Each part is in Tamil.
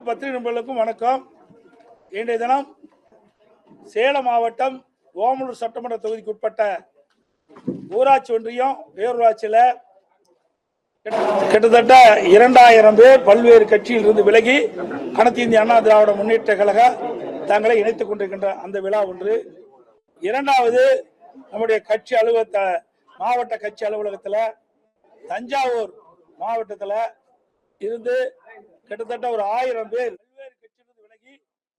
பத்திரிகை நண்பர்களுக்கும் வணக்கம். இன்றைய தினம் சேலம் மாவட்டம் ஓமலூர் சட்டமன்ற தொகுதிக்கு உட்பட்ட ஊராட்சி ஒன்றியம் பேரூராட்சியில் கிட்டத்தட்ட இரண்டாயிரம் பேர் பல்வேறு கட்சியில் இருந்து விலகி அனைத்து இந்திய அண்ணா திராவிட முன்னேற்ற கழக தங்களை இணைத்துக் கொண்டிருக்கின்ற அந்த விழா ஒன்று. இரண்டாவது நம்முடைய கட்சி அலுவலகத்தை மாவட்ட கட்சி அலுவலகத்தில் தஞ்சாவூர் மாவட்டத்தில் இருந்து கிட்டத்தட்ட ஒரு ஆயிரம் பேர் பல்வேறு கட்சியிலிருந்து விலகி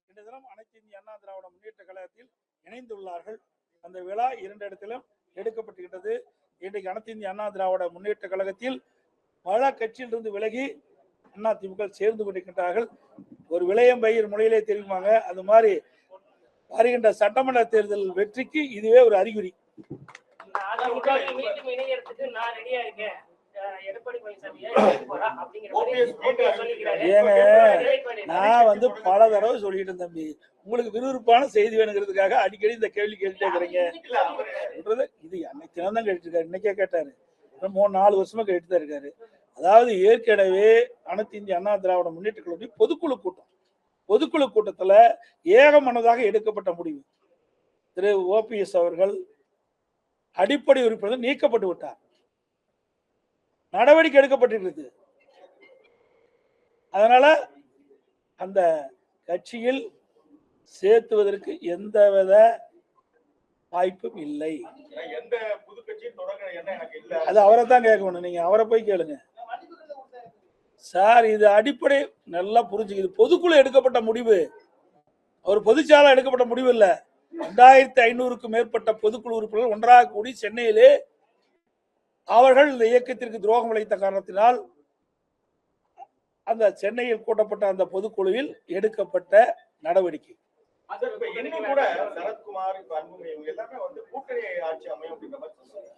இன்றைய தினம் அனைத்து இந்திய அண்ணா திராவிட முன்னேற்ற கழகத்தில் இணைந்துள்ளார்கள். அந்த விழா இரண்டு இடத்திலும் எடுக்கப்பட்டுகின்றது இன்றைக்கு அனைத்து இந்திய அண்ணா திராவிட முன்னேற்ற கழகத்தில் பல கட்சியிலிருந்து விலகி அண்ணா திமுக சேர்ந்து கொண்டிருக்கின்றார்கள். ஒரு விளையம் பயிர் முறையிலே தெரியுமாங்க? அது மாதிரி வருகின்ற சட்டமன்ற தேர்தல் வெற்றிக்கு இதுவே ஒரு அறிகுறி. நான் வந்து பல தடவை சொல்லிட்டேன் தம்பி. உங்களுக்கு விறுவிறுப்பான செய்தி வேணுங்கிறதுக்காக அடிக்கடி இந்த கேள்வி கேட்டுட்டே இருக்கிறீங்க. சொல்றது இது அன்னைக்கு தினம் தான் கேட்டுருக்காரு இன்னைக்கே கேட்டாரு. மூணு நாலு வருஷமா கேட்டு தான் இருக்காரு. அதாவது ஏற்கனவே அனைத்து இந்திய அண்ணா திராவிட முன்னேற்ற கழகத்தின் பொதுக்குழு கூட்டம். பொதுக்குழு கூட்டத்துல ஏகமனதாக எடுக்கப்பட்ட முடிவு. திரு. ஓபிஎஸ் அவர்கள் அடிப்படை உறுப்பினர் நீக்கப்பட்டு விட்டார். நடவடிக்கை எடுக்கப்பட்டிருக்கிறது அதனால அந்த கட்சியில் சேர்த்துவதற்கு எந்தவித வாய்ப்பும் இல்லை. அது அவரை தான் கேட்கணும். நீங்க அவரை போய் கேளுங்க. சார் இது அடிப்படை நல்லா புரிஞ்சுக்குது. பொதுக்குழு எடுக்கப்பட்ட முடிவு. ஒரு பொதுச்சாலை எடுக்கப்பட்ட முடிவு இல்ல. ரெண்டாயிரத்தி ஐநூறுக்கும் மேற்பட்ட பொதுக்குழு உறுப்பினர்கள் ஒன்றாக கூடி சென்னையிலே அவர்கள் இந்த இயக்கத்திற்கு துரோகம் இழைத்த காரணத்தினால் அந்த சென்னையில் கூட்டப்பட்ட அந்த பொதுக்குழுவில் எடுக்கப்பட்ட நடவடிக்கை.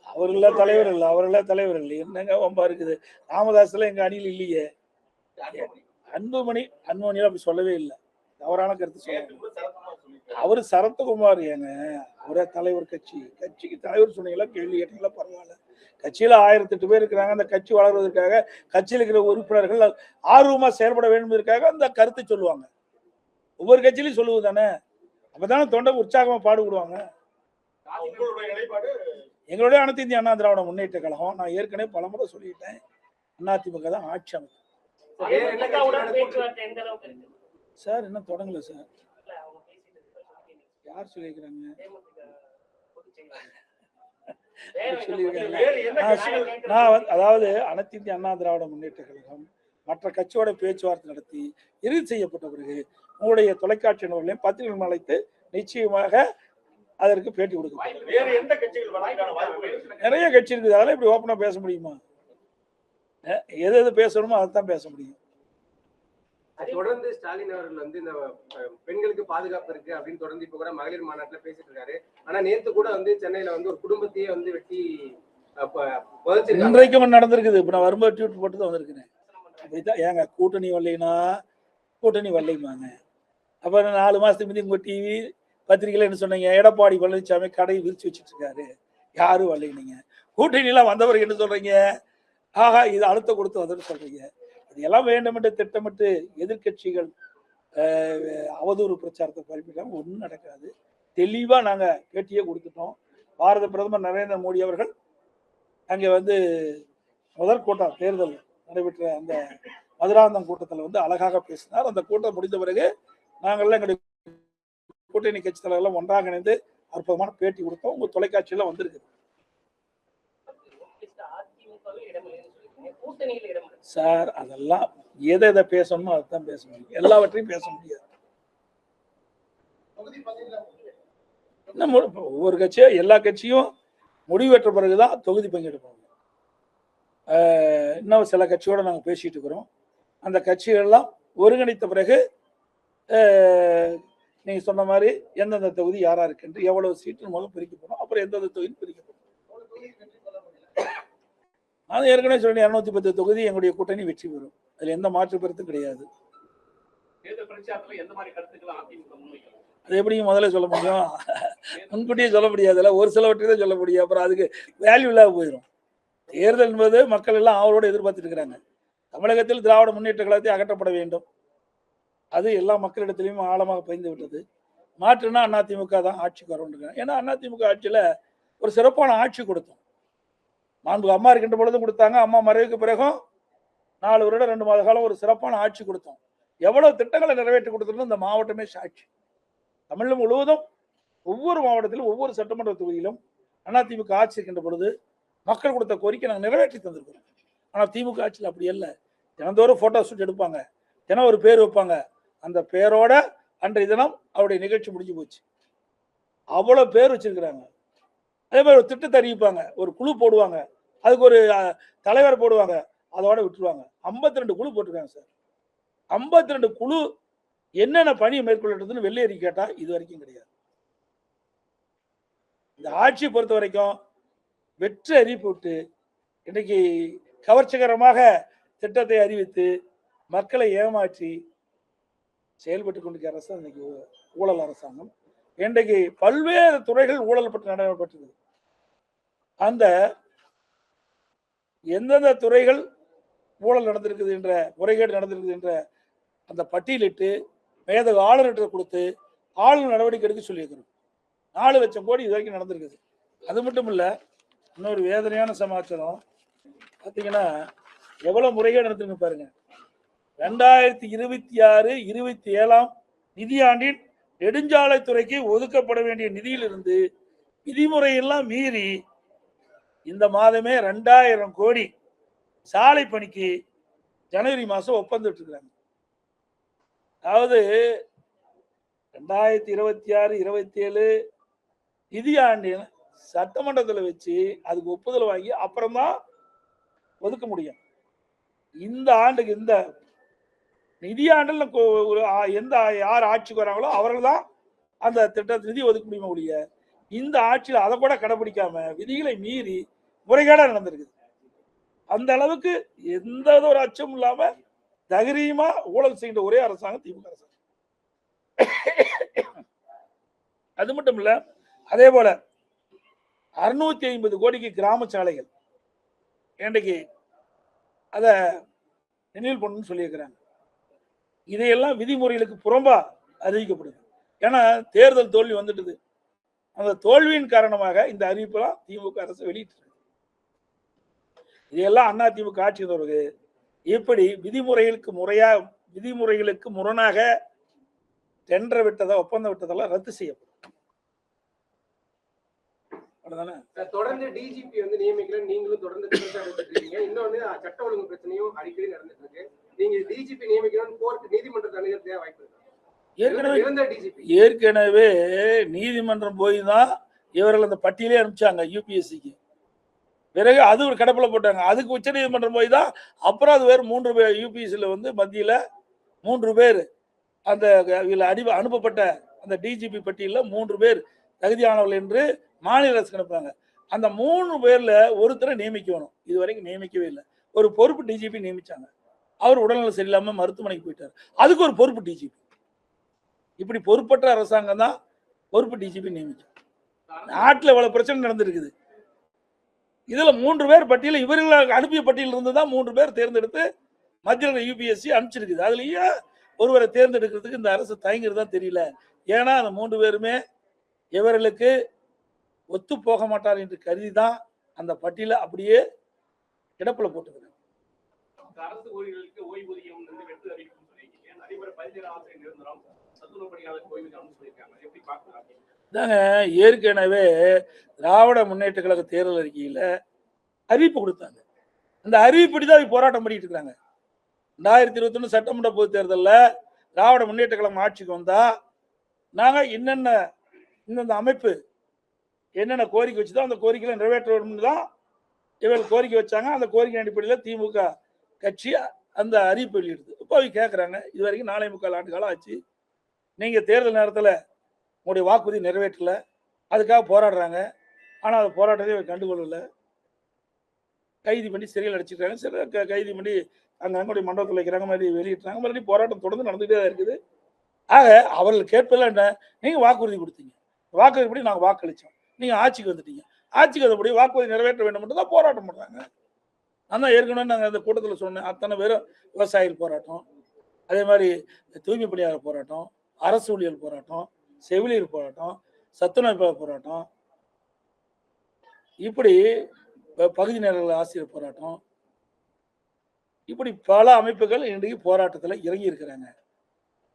அவர்கள தலைவர் இல்லை அவர்கள தலைவர் இல்லை. என்னங்க வம்பா இருக்குது? ராமதாஸ்ல எங்க அணியில் இல்லையே. அன்புமணி. அன்புமணியில அப்படி சொல்லவே இல்லை. தவறான கருத்து சொல்ல நேத்து கூட சரத்குமார் சொல்லியிருக்காரு அவரு சரத்குமார் ஏங்க? அவரே தலைவர் கட்சி. கட்சிக்கு தலைவர் சொன்னீங்களா? கேள்வி கேட்டீங்களா? பரவாயில்ல. கட்சியில ஆயிரத்தி எட்டு பேர் இருக்கிறாங்க. அந்த கட்சி வளர்வதற்காக கட்சியில் இருக்கிற உறுப்பினர்கள் ஆர்வமா செயல்பட வேண்டுவதற்காக அந்த கருத்தை சொல்லுவாங்க. ஒவ்வொரு கட்சியிலையும் சொல்லுவது தானே? அப்பதானே தொண்டை உற்சாகமா பாடுபடுவாங்க எங்களுடைய அனைத்து இந்திய அண்ணா திராவிட முன்னேற்ற கழகம் நான் ஏற்கனவே பலமுறை சொல்லிட்டேன். அதிமுக தான் ஆட்சி இருக்கு சார் இன்னும் தொடங்கல சார். யார் சொல்லியிருக்கிறாங்க தேமுதிக பொதுச் செயலாளர். வேற என்ன சொல்லியிருக்காங்க. நான் வந்து- அதாவது அனைத்து இந்திய அண்ணா திராவிட முன்னேற்ற கழகம் மற்ற கட்சியோட பேச்சுவார்த்தை நடத்தி இறுதி செய்யப்பட்ட பிறகு உங்களுடைய தொலைக்காட்சி நிறுவனங்களையும் பத்திரிகை அழைத்து நிச்சயமாக அதற்கு பேட்டி இருக்கு. நிறைய கட்சி இருக்குது. அதெல்லாம் இப்படி ஓப்பனா பேச முடியுமா? எது எது பேசணுமோ அதை தான் பேச முடியும். தொடர்ந்து ஸ்டாலின் அவர்கள் வந்து இந்த பெண்களுக்கு பாதுகாப்பு இருக்கு அப்படின்னு தொடர்ந்து இப்ப கூட மகளிர் மாநாட்டுல பேசிட்டு இருக்காரு. ஆனா நேத்து கூட வந்து சென்னையில வந்து ஒரு குடும்பத்தையே வந்து வெட்டி அப்ப இன்றைக்கும் நடந்திருக்குது. இப்ப நான் வரும்போது ட்வீட் போட்டு தான் வந்திருக்கிறேன். ஏங்க கூட்டணி வரலைன்னா கூட்டணி வரலைமாங்க அப்புறம் நாலு மாசத்துக்கு முந்தைய உங்க டிவி பத்திரிகையில என்ன சொன்னீங்க எடப்பாடி பழனிசாமி கடையை விரிச்சு வச்சுட்டு இருக்காரு. யாரும் வரலைங்க. கூட்டணியெல்லாம் வந்தவர் என்ன சொல்றீங்க? ஆஹா இது அழுத்த கொடுத்து வந்துட்டு சொல்றீங்க. இதெல்லாம் வேண்டுமென்று திட்டமிட்டு எதிர்க்கட்சிகள் அவதூறு பிரச்சாரத்தை பரப்பிட்டாங்க. ஒன்றும் நடக்காது. தெளிவாக நாங்கள் பேட்டியே கொடுத்துட்டோம். பாரத பிரதமர் நரேந்திர மோடி அவர்கள் அங்கே வந்து முதல் கூட்டம் தேர்தல் நடைபெற்ற அந்த மதுராந்தம் கூட்டத்தில் வந்து அழகாக பேசினார். அந்த கூட்டம் முடிந்த பிறகு நாங்கள்லாம் எங்களுடைய கூட்டணி கட்சி தலைவர்கள் ஒன்றாக இணைந்து அற்புதமான பேட்டி கொடுத்தோம். உங்க தொலைக்காட்சியில வந்திருக்கு. கூட்டணியில் இடம் சார் அதெல்லாம் எதை எதை பேசணுமோ அதைத்தான் பேச முடியும். எல்லாவற்றையும் பேச முடியாது. ஒவ்வொரு கட்சியும் எல்லா கட்சியும் முடிவெற்ற பிறகுதான் தொகுதி பங்கெடுப்பாங்க இன்னும் சில கட்சியோட நாங்கள் பேசிட்டு இருக்கிறோம். அந்த கட்சிகள்லாம் ஒருங்கிணைத்த பிறகு நீங்க சொன்ன மாதிரி எந்தெந்த தொகுதி யாரா இருக்குன்று எவ்வளவு சீட்டு முதல் பிரிக்க போறோம் அப்புறம் எந்தெந்த தொகுதி பிரிக்க போறோம் அது ஏற்கனவே சொல்லி இருநூத்தி பத்து தொகுதி எங்களுடைய கூட்டணி வெற்றி பெறும். அதுல எந்த மாற்று கருத்தும் கிடையாது. அது எப்படி முதல்ல சொல்ல முடியும்? முன்கூட்டியே சொல்ல முடியாதுல்ல ஒரு சிலவற்றை தான் சொல்ல முடியும். அப்புறம் அதுக்கு வேல்யூ இல்லாம போயிடும் தேர்தல் என்பது மக்கள் எல்லாம் அவரோட எதிர்பார்த்துட்டு இருக்கிறாங்க. தமிழகத்தில் திராவிட முன்னேற்ற கழகத்தை அகற்றப்பட வேண்டும். அது எல்லா மக்களிடத்திலையும் ஆழமாக பயந்து விட்டது. மாற்றுனா அதிமுக தான் ஆட்சிக்கு வரணுங்க ஏன்னா அதிமுக ஆட்சியில ஒரு சிறப்பான ஆட்சி கொடுத்தோம். மாண்புக்கு அம்மா இருக்கின்ற பொழுதும் கொடுத்தாங்க. அம்மா மறைவுக்கு பிறகும் நாலு வருடம் ரெண்டு மாத காலம் ஒரு சிறப்பான ஆட்சி கொடுத்தோம். எவ்வளவு திட்டங்களை நிறைவேற்றி கொடுத்துருந்தோம் இந்த மாவட்டமே சாட்சி. தமிழ் முழுவதும் ஒவ்வொரு மாவட்டத்திலும் ஒவ்வொரு சட்டமன்ற தொகுதியிலும் அதிமுக ஆட்சி இருக்கின்ற பொழுது மக்கள் கொடுத்த கோரிக்கை நாங்கள் நிறைவேற்றி தந்திருக்கிறோம். ஆனால் திமுக ஆட்சியில் அப்படி இல்லை தினந்தோறும் ஃபோட்டோ ஷூட் எடுப்பாங்க. தினம் ஒரு பேர் வைப்பாங்க. அந்த பேரோட அன்றைய தினம் அவருடைய நிகழ்ச்சி முடிஞ்சு போச்சு. அவ்வளோ பேர் வச்சிருக்கிறாங்க. அதே மாதிரி ஒரு திட்டத்தை அறிவிப்பாங்க. ஒரு குழு போடுவாங்க. அதுக்கு ஒரு தலைவர் போடுவாங்க. அதோட விட்டுருவாங்க. 52 ரெண்டு குழு போட்டிருக்காங்க சார். 52 ரெண்டு குழு என்னென்ன பணியை மேற்கொள்ளதுன்னு வெள்ளை அறிக்கை இது வரைக்கும் கிடையாது. இந்த ஆட்சியை பொறுத்த வரைக்கும் வெற்றி அறிவிப்பு விட்டு இன்றைக்கு கவர்ச்சிகரமாக திட்டத்தை அறிவித்து மக்களை ஏமாற்றி செயல்பட்டு கொண்டிருக்கிற அரசு இன்னைக்கு ஊழல் அரசாங்கம். இன்றைக்கு பல்வேறு துறைகள் ஊழல் பற்றி நடைபெற்றது அந்த எந்தெந்த துறைகள் ஊழல் நடந்திருக்குது என்ற முறைகேடு நடந்திருக்குது என்ற அந்த பட்டியலிட்டு மேதக ஆளுநர்கிட்ட கொடுத்து ஆளுநர் நடவடிக்கை எடுக்க சொல்லியிருக்கிறோம். நாலு லட்சம் கோடி இது வரைக்கும் நடந்திருக்குது. அது மட்டும் இல்லை இன்னொரு வேதனையான சமாச்சாரம். பார்த்தீங்கன்னா எவ்வளோ முறைகேடு நடந்திருக்கு பாருங்க. ரெண்டாயிரத்தி இருபத்தி ஆறு இருபத்தி ஏழாம் நிதியாண்டின் நெடுஞ்சாலைத்துறைக்கு ஒதுக்கப்பட வேண்டிய நிதியிலிருந்து விதிமுறையெல்லாம் மீறி இந்த மாதமே ரெண்டாயிரம் கோடி சாலை பணிக்கு ஜனவரி மாதம் ஒப்பந்துட்டுருக்குறாங்க. அதாவது ரெண்டாயிரத்தி இருபத்தி ஆறு இருபத்தி ஏழு நிதியாண்டில் சட்டமன்றத்தில் வச்சு அதுக்கு ஒப்புதல் வாங்கி அப்புறம்தான் ஒதுக்க முடியும். இந்த ஆண்டுக்கு இந்த நிதியாண்டில் ஒரு எந்த யார் ஆட்சிக்கு வராங்களோ அவர்கள் தான் அந்த திட்டத்தை நிதி ஒதுக்க முடியுமா ஒழிய? இந்த ஆட்சியில் அதை கூட கடைபிடிக்காம விதிகளை மீறி முறைகேடாக நடந்திருக்குது. அந்த அளவுக்கு எந்த ஒரு அச்சமும் இல்லாம தைரியமா ஊழல் செய்கின்ற ஒரே அரசாங்கம் திமுக அரசாங்கம் அது மட்டும் இல்ல அதே போல அறுநூத்தி ஐம்பது கோடிக்கு கிராம சாலைகள் இன்றைக்கு அதை நினைவு பண்ணணும்னு சொல்லியிருக்கிறாங்க. இதையெல்லாம் விதிமுறைகளுக்கு புறம்பா அறிவிக்கப்படுது. ஏன்னா தேர்தல் தோல்வி வந்துட்டுது. அந்த தோல்வியின் காரணமாக இந்த அறிவிப்பெல்லாம் திமுக அரசு வெளியிட்டு இதையெல்லாம் அண்ணா திமுக ஆட்சி பிறகு இப்படி விதிமுறைகளுக்கு முறையா விதிமுறைகளுக்கு முரணாக டெண்டர் விட்டதை ஒப்பந்தம் விட்டதெல்லாம் ரத்து செய்யப்படும். தொடர்ந்து டிஜிபி வந்து நியமிக்கல நீங்களும் தொடர்ந்து இன்னொன்னு சட்ட ஒழுங்கு பிரச்சனையும் அடிக்கடி நடந்துட்டு இருக்கு. நீங்க டிஜிபி நியமிக்கணும்னு கோர்ட் நீதிமன்றத்தை அணுகிறதே வாய்ப்பு இருக்கு? ஏற்கனவே ஏற்கனவே நீதிமன்றம் போய் தான் இவர்கள் அந்த பட்டியலே அனுப்பிச்சாங்க யூபிஎஸ்சிக்கு பிறகு அது ஒரு கடப்பில போட்டாங்க. அதுக்கு உச்ச நீதிமன்றம் போய் தான் அப்புறம் அது வேறு மூன்று பேர் யூபிஎஸ்சியில் வந்து மத்தியில் மூன்று பேர் அந்த இதில் அடி அனுப்பப்பட்ட அந்த டிஜிபி பட்டியலில் மூன்று பேர் தகுதியானவர்கள் என்று மாநில அரசு அனுப்புறாங்க அந்த மூணு பேர்ல ஒருத்தரை நியமிக்கணும். இது வரைக்கும் நியமிக்கவே இல்லை. ஒரு பொறுப்பு டிஜிபி நியமிச்சாங்க. அவர் உடல்நலம் சரியில்லாம மருத்துவமனைக்கு போயிட்டார். அதுக்கு ஒரு பொறுப்பு டிஜிபி இப்படி பொறுப்பற்ற அரசாங்கம் தான் பொறுப்பு டிஜிபி நியமிக்கும். நாட்டில் இவ்வளோ பிரச்சனை நடந்திருக்குது. இதில் மூன்று பேர் பட்டியலில் இவர்கள் அனுப்பிய பட்டியலில் இருந்து தான் மூன்று பேர் தேர்ந்தெடுத்து மத்திய யூபிஎஸ்சி அனுப்பிச்சிருக்குது. அதுலேயே ஒருவரை தேர்ந்தெடுக்கிறதுக்கு இந்த அரசு தயங்குறது தான் தெரியல. ஏன்னா அந்த மூன்று பேருமே இவர்களுக்கு ஒத்து போக மாட்டார் என்று கருதி தான் அந்த பட்டியலை அப்படியே கிடப்பில் போட்டுக்கிறாங்க. அரசு ஊழியர்களுக்கு ஓய்வூதியம் வந்து வெற்றி அறிவிக்கும் சொல்லியிருக்கீங்க. பதினேழு ஆசிரியர் நிரந்தரம் தாங்க இதாங்க ஏற்கனவே திராவிட முன்னேற்ற கழக தேர்தல் அறிக்கையில் அறிவிப்பு கொடுத்தாங்க. அந்த அறிவிப்படி தான் போராட்டம் பண்ணிட்டு இருக்காங்க. ரெண்டாயிரத்தி இருபத்தொன்னு சட்டமன்ற பொது தேர்தலில் திராவிட முன்னேற்ற கழகம் ஆட்சிக்கு வந்தால் நாங்கள் என்னென்ன இந்தந்த அமைப்பு என்னென்ன கோரிக்கை வச்சுதோ அந்த கோரிக்கையில் நிறைவேற்ற வேணும்னு தான் இவர்கள் கோரிக்கை வச்சாங்க. அந்த கோரிக்கை அடிப்படையில் திமுக கட்சி அந்த அறிவிப்பு வெளியிடுது. இப்போ அவங்க கேட்குறாங்க இது வரைக்கும் நாலே முக்கால் ஆண்டு காலம் ஆச்சு. நீங்கள் தேர்தல் நேரத்தில் உங்களுடைய வாக்குறுதி நிறைவேற்றல அதுக்காக போராடுறாங்க. ஆனால் அது போராட்டத்தை கண்டுகொள்ளலை கண்டுகொள்ளல. கைது பண்ணி சிறையில் அடிச்சிருக்காங்க. சில க- கைது பண்ணி அங்கே அங்களுடைய மண்டபத்தில் வைக்கிறாங்க. மாதிரி வெளியிட்டுறாங்க. மறுபடியும் போராட்டம் தொடர்ந்து நடந்துகிட்டே தான் இருக்குது. ஆக அவர்கள் கேட்பதில் என்ன? நீங்கள் வாக்குறுதி கொடுத்தீங்க. வாக்குறுதிப்படி நாங்கள் வாக்களித்தோம் நீங்கள் ஆட்சிக்கு வந்துட்டீங்க. ஆட்சிக்கு வந்தபடி வாக்குறுதி நிறைவேற்ற வேண்டும் தான் போராட்டம் பண்ணுறாங்க நான் தான் ஏற்கனவே நாங்கள் அந்த கூட்டத்தில் சொன்னேன். அத்தனை பேரும் விவசாயிகள் போராட்டம். அதே மாதிரி தூய்மை பணியாளர் போராட்டம். அரசு ஊழியர் போராட்டம் செவிலியர் போராட்டம் சத்துணவு போராட்டம் இப்படி பகுதி நேர ஆசிரியர் போராட்டம் இப்படி பல அமைப்புகள் இன்றைக்கு போராட்டத்துல இறங்கி இருக்கிறாங்க.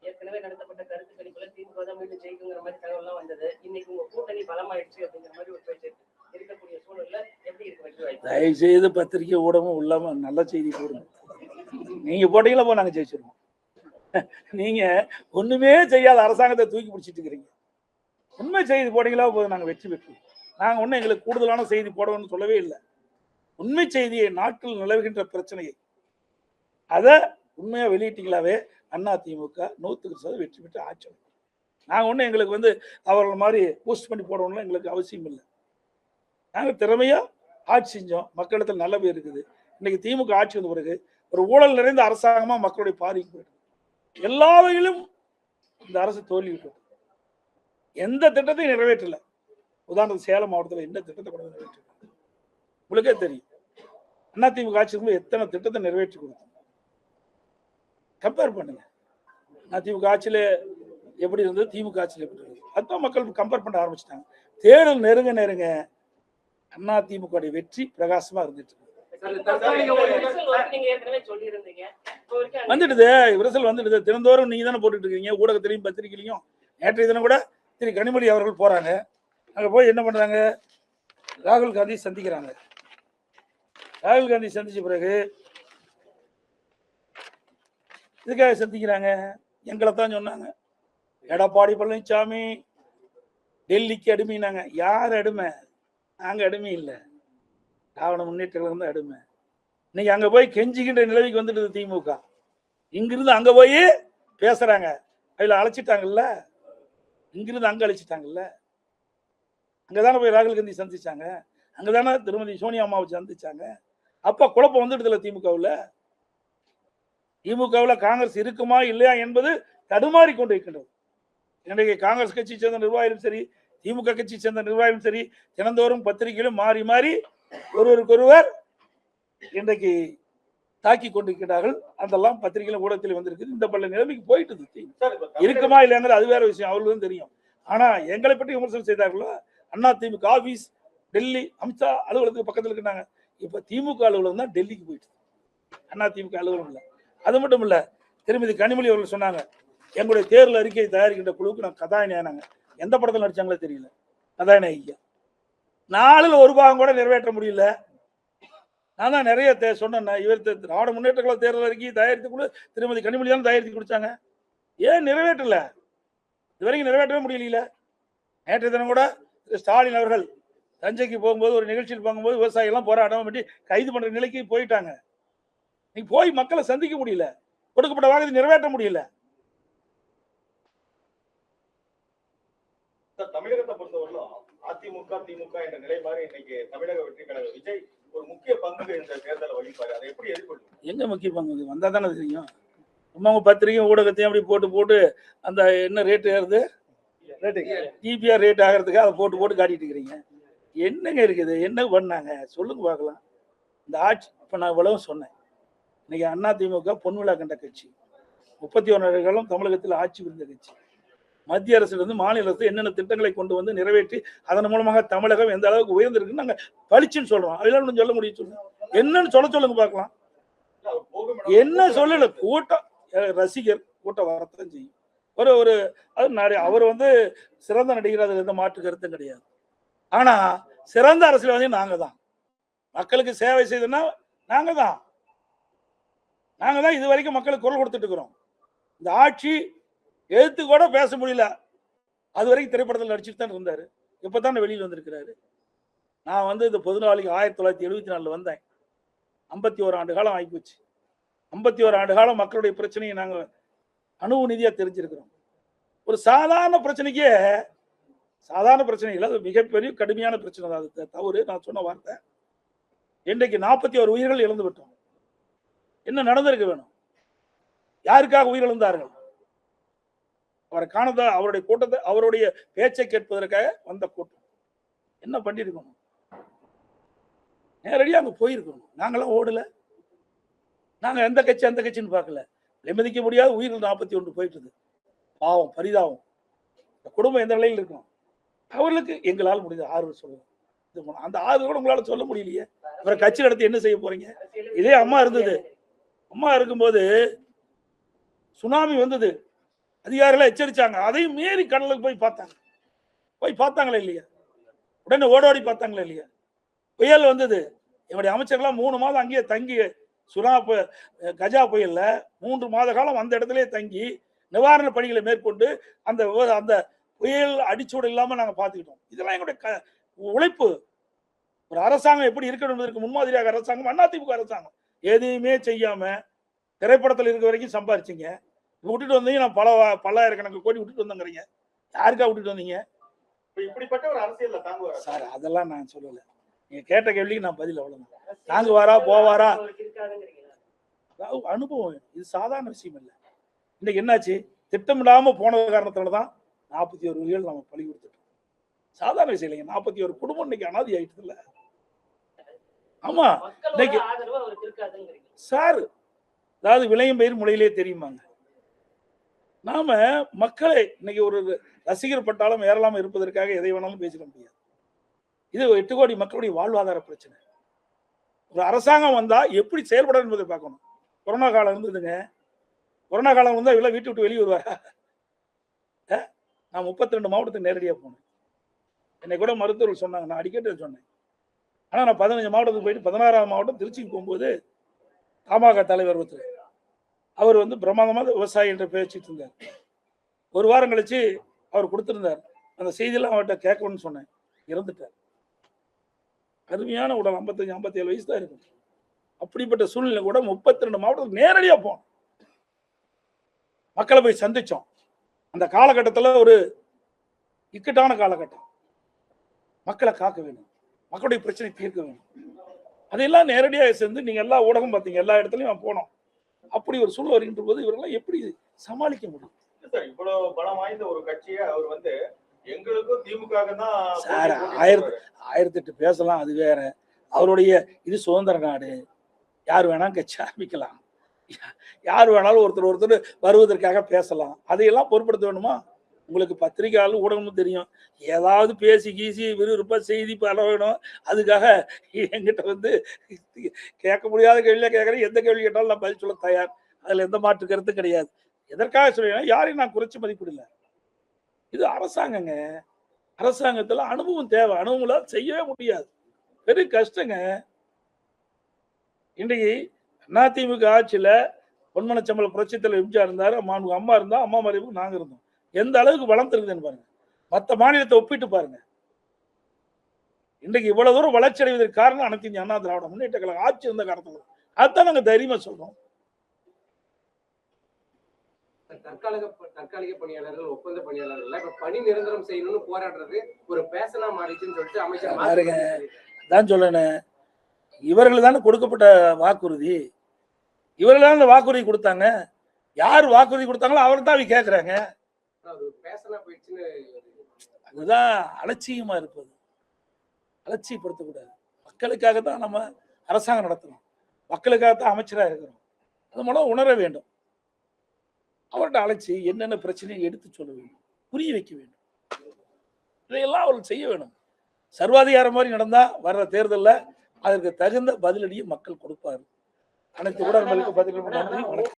ஏற்கனவே நடத்தப்பட்ட கருத்து கணிப்புல திமுக தான் மீண்டும் ஜெயிக்குங்கிற மாதிரி தகவல்லாம் வந்தது. இன்னைக்கு உங்க கூட்டணி பலமாயிடுச்சு அப்படிங்கிற மாதிரி ஒரு பேச்சு இருக்கக்கூடிய சூழல்ல எப்படி இருக்கு தயவு செய்து பத்திரிகை ஊடகம் இல்லாம நல்ல செய்தி போடுங்க. நீங்க போட்டீங்களா போ நாங்க ஜெயிச்சிருவோம். நீங்க ஒண்ணுமே செய்யாத அரசாங்கத்தை தூக்கி பிடிச்சிட்டு இருக்கிறீங்க. உண்மை செய்தி போட்டீங்களா போதும். நாங்க வெற்றி பெற்றோம். நாங்க ஒன்றும் எங்களுக்கு கூடுதலான செய்தி போடணும்னு சொல்லவே இல்லை. உண்மை செய்தியை நாட்டில் நிலவுகின்ற பிரச்சனையை. அதை உண்மையா வெளியிட்டீங்களாவே அண்ணா திமுக நூற்றுக்கு சதவீதம் வெற்றி பெற்று ஆட்சி அமைக்கும். நாங்க ஒண்ணும் எங்களுக்கு வந்து அவர்கள் மாதிரி பூஸ்ட் பண்ணி போடணும்னு எங்களுக்கு அவசியம் இல்லை. நாங்க திறமையா ஆட்சி செஞ்சோம். மக்களிடத்தில் நல்ல பேர் இருக்குது. இன்னைக்கு திமுக ஆட்சி வந்த பிறகு ஒரு ஊழல் நிறைந்த அரசாங்கமா மக்களுடைய பார்வைக்கு போயிட்டு எல்லா வகையிலும் இந்த அரசு தோல்விவிட்டது எந்த திட்டத்தையும் நிறைவேற்றல. உதாரணத்துக்கு சேலம் மாவட்டத்தில் எந்த திட்டத்தை கூட நிறைவேற்றல உங்களுக்கே தெரியும். அதிமுக ஆட்சி இருக்கும்போது எத்தனை திட்டத்தை நிறைவேற்றி கொடுத்தோம்? கம்பேர் பண்ணுங்க. அண்ணா திமுக ஆட்சியில் எப்படி இருந்தது? திமுக ஆட்சியில் எப்படி இருந்தது? அதுதான் மக்கள் கம்பேர் பண்ண ஆரம்பிச்சிட்டாங்க. தேர்தல் நெருங்க நெருங்க அண்ணா திமுக வெற்றி பிரகாசமாக இருந்துட்டு வந்துடுது. விரிசல் வந்துடுது. தினந்தோறும் நீங்க தானே போட்டுட்டு இருக்கீங்க ஊடகத்திலையும் பத்திரிகையிலையும். நேற்றைய தினம் கூட திரு கனிமொழி அவர்கள் போறாங்க. அங்க போய் என்ன பண்றாங்க? ராகுல் காந்தி சந்திக்கிறாங்க. ராகுல் காந்தி சந்திச்ச பிறகு இதுக்காக சந்திக்கிறாங்க? எங்களை தான் சொன்னாங்க. எடப்பாடி பழனிசாமி டெல்லிக்கு அடிமைனாங்க. யார் அடிமை? நாங்க அடிமை இல்லை. திராவிட முன்னேற்ற கழகம் தான் எடுமை. இன்னைக்கு அங்க போய் கெஞ்சிக்கின்ற நிலவிக்கு வந்துடுது திமுக. இங்கிருந்து அங்க போய் பேசுறாங்க. அதுல அழைச்சிட்டாங்கல்ல? இங்கிருந்து அங்க அழைச்சிட்டாங்கல்ல? அங்கதானே போய் ராகுல் காந்தி சந்திச்சாங்க. அங்கதானே திருமதி சோனியா அம்மாவை சந்திச்சாங்க. அப்ப குழப்பம் வந்துடுதுல திமுகவுல? திமுகவுல காங்கிரஸ் இருக்குமா இல்லையா என்பது தடுமாறி கொண்டு இருக்கின்றது இன்றைக்கு காங்கிரஸ் கட்சி சேர்ந்த நிர்வாகிகளும் சரி திமுக கட்சி சேர்ந்த நிர்வாகிகளும் சரி தினந்தோறும் பத்திரிகையிலும் மாறி மாறி ஒருவருக்கொருவர் இன்றைக்கு தாக்கி கொண்டிருக்கிறார்கள். அதெல்லாம் பத்திரிகையிலும் ஊடகத்தில் வந்திருக்கு இந்த பல நிலைமைக்கு போயிட்டு இருக்குமா இல்லையாங்கிறது அது வேற விஷயம். அவர்களுக்கும் தெரியும். ஆனா எங்களை பற்றி விமர்சனம் செய்தார்களோ? அண்ணா திமுக ஆபீஸ் டெல்லி அமித்ஷா அலுவலகத்துக்கு பக்கத்துல இருக்கிறாங்க. இப்ப திமுக அலுவலகம் தான் டெல்லிக்கு போயிட்டு அண்ணா திமுக அலுவலகம் இல்ல. அது மட்டும் இல்ல திருமதி கனிமொழி அவர்கள் சொன்னாங்க எங்களுடைய தேர்தல் அறிக்கையை தயாரிக்கின்ற குழுவுக்கு நான் கதாநாயகி ஆனாங்க எந்த படத்துல நடிச்சாங்களோ தெரியல. கதாநாயகி நாளில் ஒரு பாகம் கூட நிறைவேற்ற முடியல. நான் தான் நிறைய சொன்னேன் இவர் தே- திராவிட முன்னேற்ற கழக தேர்தல் அறிக்கை தயாரித்து கொடு திருமதி கனிமொழி தான் தயாரித்து கொடுத்தாங்க. ஏன் நிறைவேற்றல? இது வரைக்கும் நிறைவேற்றவே முடியல நேற்று தினம் கூட ஸ்டாலின் அவர்கள் தஞ்சைக்கு போகும்போது ஒரு நிகழ்ச்சியில் போகும்போது விவசாயிகள்லாம் போராட்டம் பண்ணி கைது பண்ணுற நிலைக்கு போயிட்டாங்க. நீ போய் மக்களை சந்திக்க முடியல. கொடுக்கப்பட்ட வாக்கு நிறைவேற்ற முடியல. தமிழகத்தை அதிமுக திமுக என்ற நிலை மாதிரி இன்னைக்கு தமிழக வெற்றி கழக விஜய் ஒரு முக்கிய பங்கு இந்த தேர்தலை வகிப்பாரு. அதை எப்படி எதிர்கொள்ளும் எங்க முக்கிய பங்கு? வந்தா தானே தெரியும். சும்மா உங்க பத்திரிகை ஊடகத்தையும் அப்படி போட்டு போட்டு அந்த என்ன ரேட் ஏறுது? டிபிஆர் ரேட் ஆகிறதுக்கு அதை போட்டு போட்டு காட்டிட்டு இருக்கிறீங்க. என்னங்க இருக்குது? என்ன பண்ணாங்க? சொல்லுங்க பார்க்கலாம். இந்த ஆட்சி இப்போ நான் இவ்வளவு சொன்னேன். இன்னைக்கு அண்ணா திமுக பொன்விழா கண்ட கட்சி. முப்பத்தி ஒன்று காலம் தமிழகத்தில் ஆட்சி புரிந்த கட்சி. மத்திய அரசிலிருந்து மாநில அரசு என்னென்ன திட்டங்களை கொண்டு வந்து நிறைவேற்றி அதன் மூலமாக தமிழகம் எந்த அளவுக்கு உயர்ந்திருக்குன்னு நாங்கள் பளிச்சுன்னு சொல்றோம். அதெல்லாம் சொல்ல முடியும் சொல்லுங்க. என்னன்னு சொல்ல சொல்லுங்க பார்க்கலாம். என்ன சொல்லல கூட்டம் ரசிகர் கூட்டம் வரத்தான் செய்யும். ஒரு ஒரு அது நிறைய அவர் வந்து சிறந்த நடிகர் அதில் எந்த மாற்று கருத்தும் கிடையாது. ஆனா சிறந்த அரசியல்வாதி நாங்க தான் மக்களுக்கு சேவை செய்தோம்னா நாங்க தான் நாங்க தான் இது வரைக்கும் மக்களுக்கு குரல் கொடுத்துட்டு இருக்கிறோம். இந்த ஆட்சி எழுத்து கூட பேச முடியல. அது வரைக்கும் திரைப்படத்தில் நடிச்சுட்டு தான் இருந்தாரு. இப்பதான் வெளியில் வந்திருக்கிறாரு. நான் வந்து இந்த பொது நாளைக்கு ஆயிரத்தி தொள்ளாயிரத்தி எழுபத்தி நாலில் வந்தேன். ஐம்பத்தி ஒரு ஆண்டு காலம் ஆகிப்போச்சு. ஐம்பத்தி ஒரு ஆண்டு காலம் மக்களுடைய பிரச்சனையை நாங்கள் அணுவு நிதியாக தெரிஞ்சிருக்கிறோம். ஒரு சாதாரண பிரச்சனைக்கே சாதாரண பிரச்சனை இல்லை அது மிகப்பெரிய கடுமையான பிரச்சனை தான். அது தவறு. நான் சொன்ன வார்த்தை. இன்றைக்கு நாற்பத்தி ஒரு உயிர்கள் இழந்து விட்டோம். என்ன நடந்திருக்க வேணும்? யாருக்காக உயிரிழந்தார்கள் அவரை காணதா அவருடைய கூட்டத்தை அவருடைய பேச்சை கேட்பதற்காக வந்த கூட்டம். என்ன பண்ணிருக்கணும் நேரடியாக அங்க போயிருக்கணும். நாங்களாம் ஓடல. நாங்க எந்த கட்சி அந்த கட்சின்னு பார்க்கல. நிம்மதிக்க முடியாத உயிர்கள் நாற்பத்தி ஒன்று போயிட்டுது. பாவம் பரிதாபம். இந்த குடும்பம் எந்த நிலையில் இருக்கும்? அவர்களுக்கு எங்களால் முடிந்த ஆறுதல் சொல்லுவோம் இது அந்த ஆறுதல் கூட உங்களால சொல்ல முடியலையே. அப்புறம் கட்சி நடத்தி என்ன செய்ய போறீங்க? இதே அம்மா இருந்தது. அம்மா இருக்கும்போது சுனாமி வந்தது. அதிகாரிகளை எச்சரித்தாங்க அதையும் மீறி கடலுக்கு போய் பார்த்தாங்க. போய் பார்த்தாங்களே இல்லையா? உடனே ஓடோடி பார்த்தாங்களே இல்லையா? புயல் வந்தது. என்னுடைய அமைச்சர்கள்லாம் மூணு மாதம் அங்கேயே தங்கி சுனா பு- கஜா புயல்ல மூன்று மாத காலம் அந்த இடத்திலே தங்கி நிவாரண பணிகளை மேற்கொண்டு அந்த விவ- அந்த புயல் அடிச்சூடு இல்லாமல் நாங்கள் பார்த்துக்கிட்டோம். இதெல்லாம் எங்களுடைய க- உழைப்பு. ஒரு அரசாங்கம் எப்படி இருக்கணும் என்பதற்கு முன்மாதிரியாக அரசாங்கம் அதிமுக அரசாங்கம். எதையுமே செய்யாம திரைப்படத்தில் இருக்க வரைக்கும் சம்பாரிச்சீங்க. விட்டுட்டு வந்தீங்க நான் பல பல்லாயிரக்கணக்கு கோடி விட்டுட்டு வந்தேங்கிறீங்க. யாருக்கா விட்டுட்டு வந்தீங்க? இப்ப இப்படிப்பட்ட ஒரு அரசியல்ல தாங்குவார்? சார் அதெல்லாம் நான் சொல்லல. நீங்க கேட்ட கேள்விக்கு நான் பதில் அவ்வளவுதான். தாங்குவாரா, போவாரா? அனுபவம் இது சாதாரண விஷயம் இல்லை. இன்னைக்கு என்னாச்சு? திட்டமிடாம போன காரணத்தால தான் நாற்பத்தி ஒரு உயிர்கள் நம்ம பழி கொடுத்துட்டோம். சாதாரண விஷயம் இல்லைங்க. நாற்பத்தி ஒரு குடும்பம் இன்னைக்கு அனாதி ஆயிடுது இல்ல. ஆமா. இன்னைக்கு- சார் அதாவது விளையும் பயிர் முளையிலே தெரியுமாங்க? நாம மக்களை இன்னைக்கு ஒரு ரசிகர் பட்டாலும் ஏறலாம இருப்பதற்காக எதை வேணாலும் பேசிட முடியாது. இது எட்டு கோடி மக்களுடைய வாழ்வாதார பிரச்சனை. ஒரு அரசாங்கம் வந்தா எப்படி செயல்பட என்பதை பார்க்கணும். கொரோனா காலம் இருந்ததுங்க. கொரோனா காலம் வந்தா இவ்வளவு வீட்டு விட்டு வெளியே வருவாரா? நான் முப்பத்தி ரெண்டு மாவட்டத்துக்கு நேரடியாக போனேன். என்னை கூட மருத்துவர்கள் சொன்னாங்க. நான் அடிக்கடி சொன்னேன். ஆனா நான் பதினஞ்சு மாவட்டத்துக்கு போயிட்டு பதினாறாவது மாவட்டம் திருச்சிக்கு போகும்போது தமாக தலைவர் ஒருத்தர். அவர் வந்து பிரமாதமாக விவசாயி என்று பேசிட்டு இருந்தார். ஒரு வாரம் கழிச்சு அவர் கொடுத்துருந்தார். அந்த செய்தியெல்லாம் அவர்கிட்ட கேட்கணும்னு சொன்னேன். இறந்துட்டார். அருமையான உடல் ஐம்பத்தஞ்சு ஐம்பத்தி ஏழு வயசு தான் இருக்கும். அப்படிப்பட்ட சூழ்நிலை கூட முப்பத்தி ரெண்டு மாவட்டத்துக்கு நேரடியாக போனோம். மக்களை போய் சந்திச்சோம். அந்த காலகட்டத்தில் ஒரு இக்கட்டான காலகட்டம். மக்களை காக்க வேணும் மக்களுடைய பிரச்சனை தீர்க்க வேணும் அதையெல்லாம் நேரடியாக சேர்ந்து நீங்கள் எல்லா ஊடகம் பார்த்தீங்க. எல்லா இடத்துலையும் போனோம். அப்படி ஒரு சூழல் வருகின்ற போது இவரெல்லாம் எப்படி சமாளிக்க முடியும்? இவ்வளவு பலம் வாய்ந்த ஒரு கட்சியை அவர் வந்து எங்களுக்கும் திமுக தான் சார், ஆயிரத்து-. ஆயிரத்தி எட்டு பேசலாம் அது வேற. அவருடைய இது சுதந்திர நாடு. யார் வேணாலும் கட்சி ஆரம்பிக்கலாம் யார் வேணாலும் ஒருத்தர் ஒருத்தர் வருவதற்காக பேசலாம். அதையெல்லாம் பொருட்படுத்த வேணுமா உங்களுக்கு பத்திரிகையாளர் ஊடகமும் தெரியும். ஏதாவது பேசி கீசி விறுவிறுப்பாக செய்தி பரவணும். அதுக்காக எங்கிட்ட வந்து கேட்க முடியாத கேள்வியா கேட்கறேன். எந்த கேள்வி கேட்டாலும் நான் பதில் சொல்ல தயார். அதுல எந்த மாற்று கருத்து கிடையாது. எதற்காக சொல்லுவேன் யாரையும் நான் குறைச்சி மதிப்பிடல. இது அரசாங்கங்க. அரசாங்கத்துல அனுபவம் தேவை. அனுபவங்களால் செய்யவே முடியாது. பெரிய கஷ்டங்க. இன்றைக்கு அதிமுக ஆட்சியில பொன்மனச்சம்பள புரட்சித்தலைவர் எம்ஜிஆர் இருந்தாரு. அம்மா அம்மா இருந்தா அம்மா மறைவுக்கு நாங்க இருந்தோம். எந்த அளவுக்கு வளம் இருக்குதுன்னு பாருங்க. மற்ற மாநிலத்தை ஒப்பிட்டு பாருங்க. இன்றைக்கு இவ்வளவு தூரம் வளர்ச்சி அடைவதற்கு காரணம் அனைத்து இந்திய அண்ணா திராவிட முன்னேற்ற கழகம் ஆட்சி இருந்த காரணத்துல அதான் நாங்க தைரியமா சொல்றோம். தற்காலிக தற்காலிக பணியாளர்கள் ஒப்பந்த பணியாளர்கள் இப்ப பணி நிரந்தரம் செய்யணும்னு போராடுறது ஒரு பேசனா மாறிச்சுன்னு சொல்லிட்டு அமைச்சர் தான் சொல்லணும் இவர்கள் தானே கொடுக்கப்பட்ட வாக்குறுதி. இவர்கள் தான் இந்த வாக்குறுதி கொடுத்தாங்க. யார் வாக்குறுதி கொடுத்தாங்களோ அவர் தான் அவங்க கேட்குறாங்க அதுதான் அலட்சியமா இருப்பது அலட்சியப்படுத்தக்கூடாது. மக்களுக்காக தான் நம்ம அரசாங்கம் நடத்தணும் மக்களுக்காக தான் அமைச்சராக இருக்கிறோம். அது மூலம் உணர வேண்டும். அவர்கிட்ட அழைச்சி என்னென்ன பிரச்சனையை எடுத்து சொல்ல வேண்டும். புரிய வைக்க வேண்டும். இதையெல்லாம் அவர்கள் செய்ய வேணும் சர்வாதிகாரம் மாதிரி நடந்தா வர்ற தேர்தலில் அதற்கு தகுந்த பதிலடியை மக்கள் கொடுப்பார் அனைத்து ஊடகங்களுக்கு பதில் நன்றி வணக்கம்.